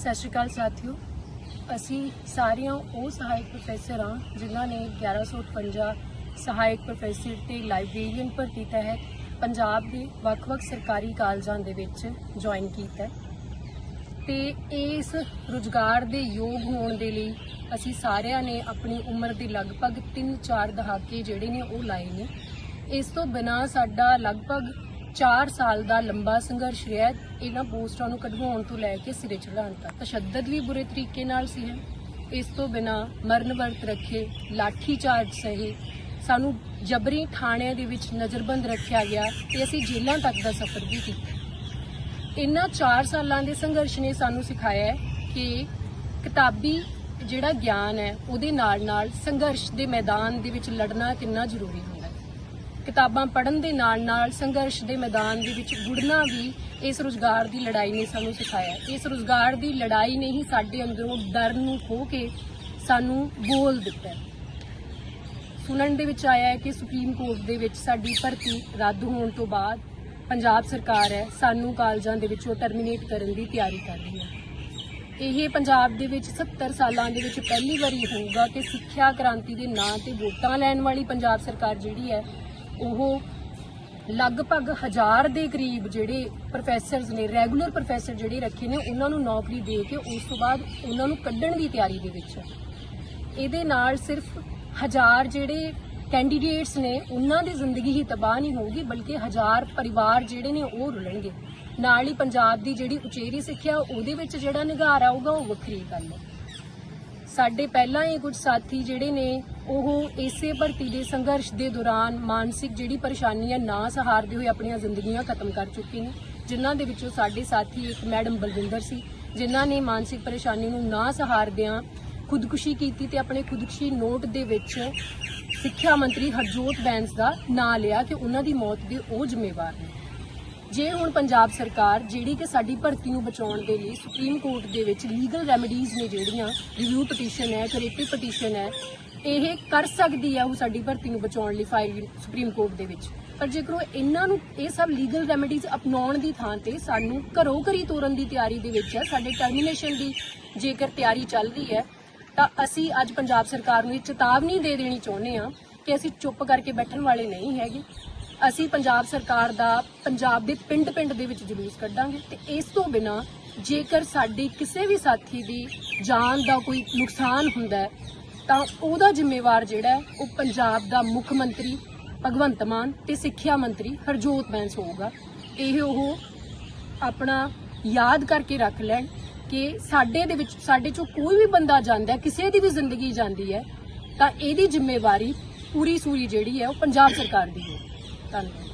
ਸਤਿ ਸ਼੍ਰੀ ਅਕਾਲ ਸਾਥੀਓ। ਅਸੀਂ ਸਾਰੀਆਂ, ਉਹ ਸਹਾਇਕ ਪ੍ਰੋਫੈਸਰ ਹਾਂ, ਜਿਨ੍ਹਾਂ ਨੇ 1158 ਸਹਾਇਕ ਪ੍ਰੋਫੈਸਰ ਤੇ ਲਾਇਬ੍ਰੇਰੀਅਨ ਭਰਤੀ ਤਹਿਤ ਪੰਜਾਬ ਦੇ ਵੱਖ-ਵੱਖ ਸਰਕਾਰੀ ਕਾਲਜਾਂ ਦੇ ਵਿੱਚ ਜੁਆਇਨ ਕੀਤਾ ਹੈ। ਤੇ ਇਸ ਰੁਜ਼ਗਾਰ ਦੇ ਯੋਗ ਹੋਣ ਦੇ ਲਈ ਅਸੀਂ ਸਾਰਿਆਂ ਨੇ ਆਪਣੀ ਉਮਰ ਦੇ ਲਗਭਗ 3-4 ਦਹਾਕੇ ਜਿਹੜੇ ਨੇ ਉਹ ਲਾਏ ਨੇ। ਇਸ ਤੋਂ ਬਿਨਾ ਸਾਡਾ ਲਗਭਗ 4 ਸਾਲ ਦਾ ਲੰਬਾ ਸੰਘਰਸ਼ ਰਿਹਾ ਹੈ। ਇਹਨਾਂ ਪੋਸਟਾਂ ਨੂੰ ਕਢਵਾਉਣ ਤੋਂ ਲੈ ਕੇ ਸਿਰੇ ਚੜਾਉਣ ਤੱਕ ਤਸ਼ੱਦਦ ਵੀ ਬੁਰੇ ਤਰੀਕੇ ਨਾਲ ਸੀ ਹੈ ਇਸ ਤੋਂ ਬਿਨਾ ਮਰਨ ਵਰਤ ਰੱਖੇ, ਲਾਠੀ ਚਾਰਜ ਸਹੇ, ਸਾਨੂੰ ਜਬਰੀ ਥਾਣਿਆਂ ਦੇ ਵਿੱਚ ਨਜ਼ਰਬੰਦ ਰੱਖਿਆ ਗਿਆ ਤੇ ਅਸੀਂ ਜੇਲ੍ਹਾਂ ਤੱਕ ਦਾ ਸਫ਼ਰ ਵੀ ਕੀਤਾ। ਇਹਨਾਂ 4 ਸਾਲਾਂ ਦੇ ਸੰਘਰਸ਼ ਨੇ ਸਾਨੂੰ ਸਿਖਾਇਆ ਹੈ ਕਿ ਕਿਤਾਬੀ ਜਿਹੜਾ ਗਿਆਨ ਹੈ, ਉਹਦੇ ਨਾਲ ਨਾਲ ਸੰਘਰਸ਼ ਦੇ ਮੈਦਾਨ ਦੇ ਵਿੱਚ ਲੜਨਾ ਕਿੰਨਾ ਜ਼ਰੂਰੀ ਹੁੰਦਾ ਹੈ। ਕਿਤਾਬਾਂ ਪੜ੍ਹਨ ਦੇ ਨਾਲ ਨਾਲ ਸੰਘਰਸ਼ ਦੇ ਮੈਦਾਨ ਦੇ ਵਿੱਚ ਗੁੜਨਾ ਵੀ ਇਸ ਰੁਜ਼ਗਾਰ ਦੀ ਲੜਾਈ ਨੇ ਸਾਨੂੰ ਸਿਖਾਇਆ। ਇਸ ਰੁਜ਼ਗਾਰ ਦੀ ਲੜਾਈ ਨੇ ਹੀ ਸਾਡੇ ਅੰਦਰੋਂ ਡਰ ਨੂੰ ਖੋ ਕੇ ਸਾਨੂੰ ਬੋਲ ਦਿੱਤਾ। ਸੁਣਨ ਦੇ ਵਿੱਚ ਆਇਆ ਹੈ ਕਿ ਸੁਪਰੀਮ ਕੋਰਟ ਦੇ ਵਿੱਚ ਸਾਡੀ ਭਰਤੀ ਰੱਦ ਹੋਣ ਤੋਂ ਬਾਅਦ ਪੰਜਾਬ ਸਰਕਾਰ ਹੈ, ਸਾਨੂੰ ਕਾਲਜਾਂ ਦੇ ਵਿੱਚੋਂ ਟਰਮੀਨੇਟ ਕਰਨ ਦੀ ਤਿਆਰੀ ਕਰ ਰਹੀ ਹੈ। ਇਹ ਪੰਜਾਬ ਦੇ ਵਿੱਚ 70 ਸਾਲਾਂ ਦੇ ਵਿੱਚ ਪਹਿਲੀ ਵਾਰੀ ਹੋਊਗਾ ਕਿ ਸਿੱਖਿਆ ਕ੍ਰਾਂਤੀ ਦੇ ਨਾਂ ਤੇ ਵੋਟਾਂ ਲੈਣ ਵਾਲੀ ਪੰਜਾਬ ਸਰਕਾਰ ਜਿਹੜੀ ਹੈ ਉਹ ਲਗਭਗ ਹਜ਼ਾਰ ਦੇ ਕਰੀਬ ਜਿਹੜੇ ਪ੍ਰੋਫੈਸਰਸ ਨੇ ਰੈਗੂਲਰ ਪ੍ਰੋਫੈਸਰ ਜਿਹੜੇ ਰੱਖੇ ਨੇ, ਉਹਨਾਂ ਨੂੰ ਨੌਕਰੀ ਦੇ ਕੇ ਉਸ ਤੋਂ ਬਾਅਦ ਉਹਨਾਂ ਨੂੰ ਕੱਢਣ ਦੀ ਤਿਆਰੀ ਦੇ ਵਿੱਚ। ਹੈ ਇਹਦੇ ਨਾਲ ਸਿਰਫ ਹਜ਼ਾਰ ਜਿਹੜੇ ਕੈਂਡੀਡੇਟਸ ਨੇ, ਉਹਨਾਂ ਦੀ ਜ਼ਿੰਦਗੀ ਹੀ ਤਬਾਹ ਨਹੀਂ ਹੋਊਗੀ, ਬਲਕਿ ਹਜ਼ਾਰ ਪਰਿਵਾਰ ਜਿਹੜੇ ਨੇ ਉਹ ਰੁਲਣਗੇ। ਨਾਲ ਹੀ ਪੰਜਾਬ ਦੀ ਜਿਹੜੀ ਉਚੇਰੀ ਸਿੱਖਿਆ, ਉਹਦੇ ਵਿੱਚ ਜਿਹੜਾ ਨਿਗਾਰ ਆਊਗਾ, ਉਹ ਵੱਖਰੀ ਗੱਲ ਹੈ। ਸਾਡੇ ਪਹਿਲਾਂ ਹੀ ਕੁਝ ਸਾਥੀ ਜਿਹੜੇ ਨੇ ਉਹ ਇਸੇ ਭਰਤੀ ਦੇ ਸੰਘਰਸ਼ ਦੇ ਦੌਰਾਨ ਮਾਨਸਿਕ ਜਿਹੜੀ ਪਰੇਸ਼ਾਨੀ ਹੈ, ਨਾ ਸਹਾਰਦੇ ਹੋਏ ਆਪਣੀਆਂ ਜ਼ਿੰਦਗੀਆਂ ਖਤਮ ਕਰ ਚੁੱਕੇ ਨੇ, ਜਿਨ੍ਹਾਂ ਦੇ ਵਿੱਚੋਂ ਸਾਡੇ ਸਾਥੀ ਇੱਕ ਮੈਡਮ ਬਲਵਿੰਦਰ ਸੀ, ਜਿਨ੍ਹਾਂ ਨੇ ਮਾਨਸਿਕ ਪਰੇਸ਼ਾਨੀ ਨੂੰ ਨਾ ਸਹਾਰਦਿਆਂ ਖੁਦਕੁਸ਼ੀ ਕੀਤੀ ਤੇ ਆਪਣੇ ਖੁਦਕੁਸ਼ੀ ਨੋਟ ਦੇ ਵਿੱਚ ਸਿੱਖਿਆ ਮੰਤਰੀ ਹਰਜੋਤ ਬੈਂਸ ਦਾ ਨਾਂ ਲਿਆ ਕਿ ਉਹਨਾਂ ਦੀ ਮੌਤ ਦੇ ਉਹ ਜ਼ਿੰਮੇਵਾਰ ਨੇ। ਜੇ ਹੁਣ ਪੰਜਾਬ ਸਰਕਾਰ ਜਿਹੜੀ ਕਿ ਸਾਡੀ ਭਰਤੀ ਨੂੰ ਬਚਾਉਣ ਦੇ ਲਈ ਸੁਪਰੀਮ ਕੋਰਟ ਦੇ ਵਿੱਚ ਲੀਗਲ ਰੈਮੇਡੀਜ਼ ਨੇ ਜਿਹੜੀਆਂ ਰਿਵਿਊ ਪਟੀਸ਼ਨ ਹੈ ਕਰੇਟਿਵ ਪਟੀਸ਼ਨ ਹੈ ਇਹ ਕਰ ਸਕਦੀ ਹੈ ਉਹ ਸਾਡੀ ਭਰਤੀ ਨੂੰ ਬਚਾਉਣ ਲਈ ਫਾਈਲ ਸੁਪਰੀਮ ਕੋਰਟ ਦੇ ਵਿੱਚ। ਪਰ ਜੇਕਰ ਉਹ ਇਹਨਾਂ ਨੂੰ ਇਹ ਸਭ ਲੀਗਲ ਰੈਮੇਡੀਜ਼ ਅਪਣਾਉਣ ਦੀ ਥਾਂ ਤੇ ਸਾਨੂੰ ਘਰੋਂ ਘਰੀ ਤੋਰਨ ਦੀ ਤਿਆਰੀ ਦੇ ਵਿੱਚ ਹੈ ਸਾਡੇ ਟਰਮੀਨੇਸ਼ਨ ਦੀ ਜੇਕਰ ਤਿਆਰੀ ਚੱਲ ਰਹੀ ਹੈ, ਤਾਂ ਅਸੀਂ ਅੱਜ ਪੰਜਾਬ ਸਰਕਾਰ ਨੂੰ ਇਹ ਚੇਤਾਵਨੀ ਦੇ ਦੇਣੀ ਚਾਹੁੰਦੇ ਹਾਂ ਕਿ ਅਸੀਂ ਚੁੱਪ ਕਰਕੇ ਬੈਠਣ ਵਾਲੇ ਨਹੀਂ ਹੈਗੇ। ਅਸੀਂ ਪੰਜਾਬ ਸਰਕਾਰ ਦਾ ਪੰਜਾਬ ਦੇ ਪਿੰਡ-ਪਿੰਡ ਦੇ ਵਿੱਚ ਜਲੂਸ ਕੱਢਾਂਗੇ ਤੇ ਇਸ ਤੋਂ ਬਿਨਾ ਜੇਕਰ ਸਾਡੀ ਕਿਸੇ ਵੀ ਸਾਥੀ ਦੀ ਜਾਨ ਦਾ ਕੋਈ ਨੁਕਸਾਨ ਹੁੰਦਾ ਹੈ ਤਾਂ ਉਹਦਾ ਜ਼ਿੰਮੇਵਾਰ ਜਿਹੜਾ ਹੈ, ਉਹ ਪੰਜਾਬ ਦਾ ਮੁੱਖ ਮੰਤਰੀ ਭਗਵੰਤ ਮਾਨ ਤੇ ਸਿੱਖਿਆ ਮੰਤਰੀ ਹਰਜੋਤ ਬੈਂਸ ਹੋਊਗਾ ਇਹ ਉਹ ਆਪਣਾ ਯਾਦ ਕਰਕੇ ਰੱਖ ਲੈਣ ਕਿ ਸਾਡੇ ਦੇ ਵਿੱਚ, ਸਾਡੇ ਚੋਂ ਕੋਈ ਵੀ ਬੰਦਾ ਜਾਂਦਾ ਕਿਸੇ ਦੀ ਵੀ ਜ਼ਿੰਦਗੀ ਜਾਂਦੀ ਹੈ, ਤਾਂ ਇਹਦੀ ਜ਼ਿੰਮੇਵਾਰੀ ਪੂਰੀ ਸੂਰੀ ਜਿਹੜੀ ਹੈ, ਉਹ ਪੰਜਾਬ ਸਰਕਾਰ ਦੀ ਹੈ। ਧੰਨਵਾਦ।